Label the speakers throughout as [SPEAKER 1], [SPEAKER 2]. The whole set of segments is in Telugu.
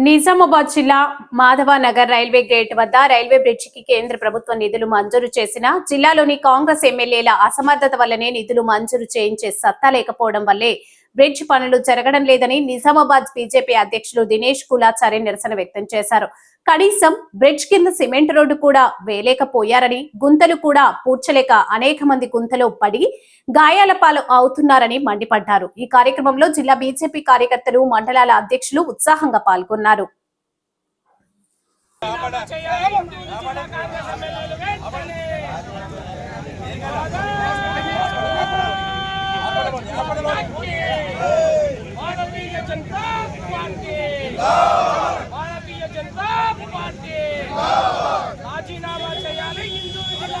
[SPEAKER 1] నిజామాబాద్ జిల్లా మాధవనగర్ రైల్వే గేట్ వద్ద రైల్వే బ్రిడ్జికి కేంద్ర ప్రభుత్వం నిధులు మంజూరు చేసిన జిల్లాలోని కాంగ్రెస్ ఎమ్మెల్యేల అసమర్థత వల్లనే నిధులు మంజూరు చేయించే సత్తా లేకపోవడం వల్లే బ్రిడ్జ్ పనులు జరగడం లేదని నిజామాబాద్ బీజేపీ అధ్యక్షులు దినేష్ కులాచారి నిరసన వ్యక్తం చేశారు కనీసం బ్రిడ్జ్ కింద సిమెంట్ రోడ్డు కూడా వేయలేకపోయారని గుంతలు కూడా పూడ్చలేక అనేక మంది గుంతలో పడి గాయాల పాలు అవుతున్నారని మండిపడ్డారు ఈ కార్యక్రమంలో జిల్లా బీజేపీ కార్యకర్తలు మండలాల అధ్యక్షులు ఉత్సాహంగా పాల్గొన్నారు
[SPEAKER 2] భారతీయ జనతా పార్టీ భారతీయ జనతా పార్టీ రాజీనామా చేయాలి హిందూ జిల్లా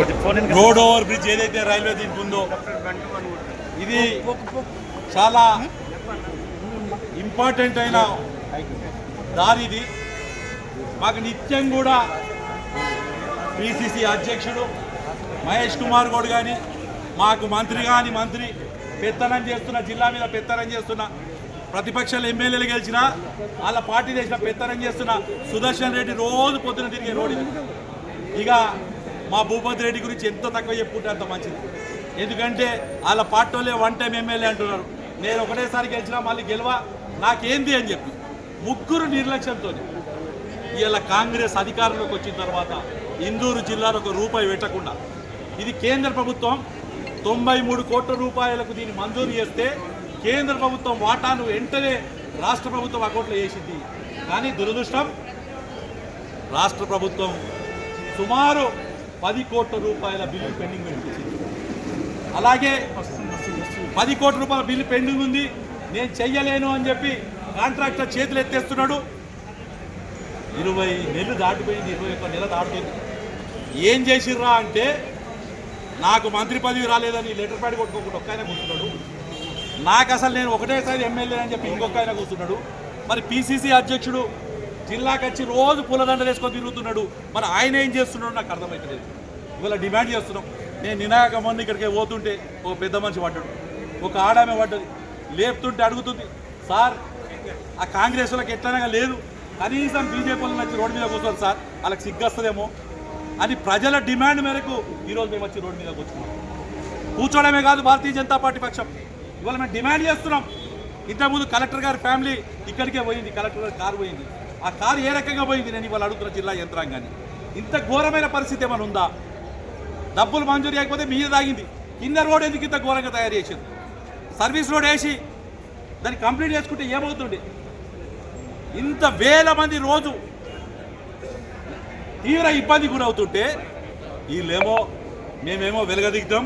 [SPEAKER 3] రోడ్ ఓవర్ బ్రిడ్జ్ ఏదైతే రైల్వే దీనికి ఉందో ఇది చాలా ఇంపార్టెంట్ అయిన దారి ఇది. మాకు నిత్యం కూడా పిసిసి అధ్యక్షుడు మహేష్ కుమార్ గౌడ్ కానీ మాకు మంత్రి కానీ మంత్రి పెత్తనం చేస్తున్న జిల్లా మీద పెత్తనం చేస్తున్న ప్రతిపక్షాలు ఎమ్మెల్యేలు గెలిచిన వాళ్ళ పార్టీ చేసిన పెత్తనం చేస్తున్న సుదర్శన్ రెడ్డి రోజు పొద్దున తిరిగే రోడ్డు ఇక మా భూపతి రెడ్డి గురించి ఎంత తక్కువ చెప్పుకుంటే అంత మంచిది. ఎందుకంటే వాళ్ళ పార్టీలే వన్ టైం ఎమ్మెల్యే అంటున్నారు. నేను ఒకటేసారి గెలిచినా మళ్ళీ గెలవా? నాకేంది అని చెప్పి. ముగ్గురు నిర్లక్ష్యంతో ఇలా కాంగ్రెస్ అధికారంలోకి వచ్చిన తర్వాత ఇందూరు జిల్లాలో ఒక రూపాయి పెట్టకుండా. ఇది కేంద్ర ప్రభుత్వం తొంభై మూడు కోట్ల రూపాయలకు దీన్ని మంజూరు చేస్తే కేంద్ర ప్రభుత్వం వాటాను వెంటనే రాష్ట్ర ప్రభుత్వం అకౌంట్లో వేసింది. కానీ దురదృష్టం రాష్ట్ర ప్రభుత్వం సుమారు పది కోట్ల రూపాయల బిల్లు పెండింగ్ పెట్టించింది అలాగే పది కోట్ల రూపాయల బిల్లు పెండింగ్ ఉంది. నేను చెయ్యలేను అని చెప్పి కాంట్రాక్టర్ చేతులు ఎత్తేస్తున్నాడు. ఇరవై నెలలు దాటిపోయింది ఇరవై ఒక్క నెల దాటిపోయింది. ఏం చేసిర్రా అంటే నాకు మంత్రి పదవి రాలేదని లెటర్ ప్యాడ్ కొట్టుకోకుండా ఒక్క ఆయన కూర్చున్నాడు. నాకు అసలు నేను ఒకటేసారి ఎమ్మెల్యే అని చెప్పి ఇంకొక ఆయన కూర్చున్నాడు. మరి పిసిసి అధ్యక్షుడు జిల్లాకి వచ్చి రోజు పూలదండ వేసుకొని తిరుగుతున్నాడు. మరి ఆయన ఏం చేస్తున్నాడు నాకు అర్థమవుతలేదు ఇవాళ డిమాండ్ చేస్తున్నాం. నేను నినాక మొన్న ఇక్కడికి పోతుంటే ఒక పెద్ద మనిషి పడ్డాడు. ఒక ఆడామె పడ్డది. లేపుతుంటే అడుగుతుంది సార్ ఆ కాంగ్రెస్ వాళ్ళకి ఎట్లనగా లేదు. కనీసం బీజేపీ వాళ్ళని వచ్చి రోడ్డు మీద కూర్చోరు సార్. వాళ్ళకి సిగ్గొస్తుందేమో అని ప్రజల డిమాండ్ మేరకు ఈరోజు మేము వచ్చి రోడ్డు మీద కూర్చున్నాం. కూర్చోవడమే కాదు భారతీయ జనతా పార్టీ పక్షం. ఇవాళ మేము డిమాండ్ చేస్తున్నాం. ఇంతకుముందు కలెక్టర్ గారి ఫ్యామిలీ ఇక్కడికే పోయింది. కలెక్టర్ గారి కారు పోయింది. ఆ కారు ఏ రకంగా పోయింది నేను ఇవాళ అడుగుతున్న జిల్లా యంత్రాంగాన్ని? ఇంత ఘోరమైన పరిస్థితి ఏమైనా ఉందా? డబ్బులు మంజూరు చేయకపోతే మీద తాగింది. కింద రోడ్ ఎందుకు ఇంత ఘోరంగా తయారు చేసింది? సర్వీస్ రోడ్ వేసి దాన్ని కంప్లీట్ చేసుకుంటే ఏమవుతుండే? ఇంత వేల మంది రోజు తీవ్ర ఇబ్బంది గురవుతుంటే వీళ్ళేమో మేమేమో వెలగదిగుతాం.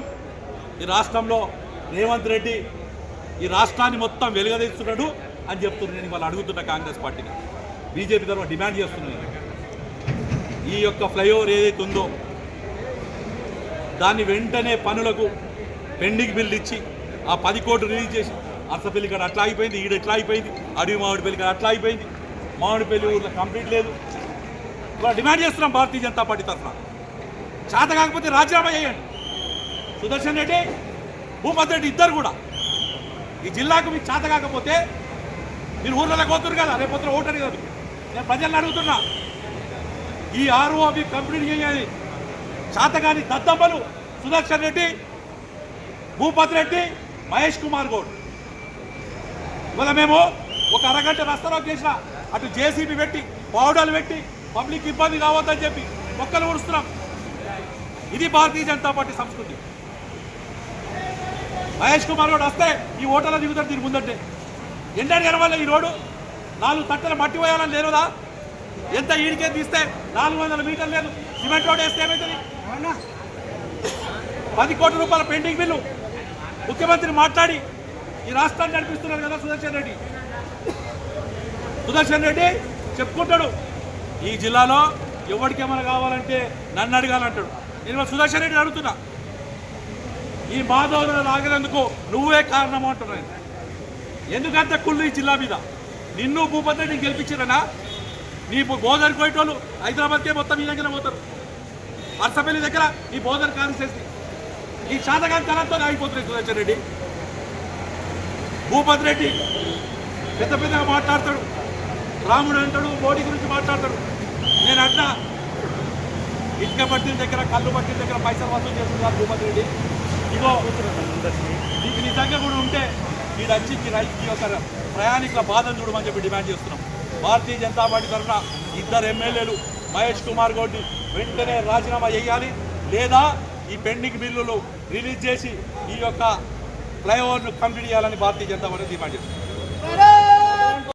[SPEAKER 3] ఈ రాష్ట్రంలో రేవంత్ రెడ్డి ఈ రాష్ట్రాన్ని మొత్తం వెలుగదీస్తున్నాడు అని చెప్తున్నాను నేను వాళ్ళు అడుగుతున్న కాంగ్రెస్ పార్టీని. బీజేపీ తరఫున డిమాండ్ చేస్తున్నాను ఈ యొక్క ఫ్లైఓవర్ ఏదైతే ఉందో దాన్ని వెంటనే పనులకు పెండింగ్ బిల్ ఇచ్చి ఆ పది కోట్లు రిలీజ్ చేసి అర్సపల్లి కాడ అట్లా అయిపోయింది ఈడ ఎట్లా అయిపోయింది అడవి మామిడిపల్లి కాడ అట్లా అయిపోయింది మామిడిపల్లి ఊర్లో కంప్లీట్ లేదు. ఇవాళ డిమాండ్ చేస్తున్నాం భారతీయ జనతా పార్టీ తరఫున. చేత కాకపోతే రాజీనామా చేయండి. సుదర్శన్ రెడ్డి భూపతి రెడ్డి ఇద్దరు కూడా. ఈ జిల్లాకు మీకు చేత కాకపోతే మీరు ఊర్లలో పోతున్నారు కదా రేపు పొద్దున ఓటరు కాదు నేను ప్రజలను అడుగుతున్నా. ఈ ఆర్ఓ మీకు కంప్లీట్ చేయాలి. శాతగాని దద్దమ్మలు సుదర్శన్ రెడ్డి భూపతి రెడ్డి మహేష్ కుమార్ గౌడ్. ఇవాళ మేము ఒక అరగంట రస్తారోకి చేసిన అటు జేసీబీ పెట్టి పౌడర్లు పెట్టి పబ్లిక్ ఇబ్బంది కావద్దని చెప్పి మొక్కలు ఊడుస్తున్నాం. ఇది భారతీయ జనతా పార్టీ సంస్కృతి. మహేష్ కుమార్ గౌడ్ వస్తే ఈ ఓటర్ల దిగుతారు దీని ముందంటే. ఎండ కనవాల ఈ రోడ్డు. నాలుగు తట్టలు మట్టి పోయాలని లేరుదా ఎంత ఈడికే తీస్తే నాలుగు వందల మీటర్లు లేదు. సిమెంట్ రోడ్ వేస్తే ఏమవుతుంది పది కోట్ల రూపాయల పెండింగ్ బిల్లు. ముఖ్యమంత్రి మాట్లాడి ఈ రాష్ట్రాన్ని నడిపిస్తున్నారు కదా సుదర్శన్ రెడ్డి. సుదర్శన్ రెడ్డి చెప్పుకుంటాడు ఈ జిల్లాలో ఎవరికేమైనా కావాలంటే నన్ను అడగాలంటాడు. నేను సుదర్శన్ రెడ్డిని అడుగుతున్నా. ఈ మాధవులను రాగినందుకు నువ్వే కారణం అంటున్నాను. ఎందుకంత కుళ్ళు ఈ జిల్లా మీద? నిన్ను భూపతి రెడ్డిని గెలిపించారనా నీ బోధన పోయేటోళ్ళు హైదరాబాద్కే మొత్తం ఈ దగ్గర పోతారు. అర్సపల్లి దగ్గర ఈ బోధన కాంగ్రెస్ ఈ శాతకాంత తనంతో ఆగిపోతున్నాయి సుదర్శన్ రెడ్డి. భూపతి రెడ్డి పెద్ద పెద్దగా మాట్లాడతాడు. రాముడు అంటాడు మోడీ గురించి మాట్లాడతాడు. నేను అన్నా ఇటుక పట్టిన దగ్గర కళ్ళు పట్టిన దగ్గర పైసలు వసూలు చేస్తున్నారు భూపతి రెడ్డి. ఇగో నీకు నిజంగా కూడా ఉంటే ఈ వచ్చి ఈ ఈ యొక్క ప్రయాణికుల బాధను చూడమని చెప్పి డిమాండ్ చేస్తున్నాం. భారతీయ జనతా పార్టీ తరఫున ఇద్దరు ఎమ్మెల్యేలు మహేష్ కుమార్ గౌడ్ని వెంటనే రాజీనామా చేయాలి లేదా ఈ పెండింగ్ బిల్లులు రిలీజ్ చేసి ఈ యొక్క ఫ్లైఓవర్ను కంప్లీట్ చేయాలని భారతీయ జనతా పార్టీ డిమాండ్ చేస్తుంది.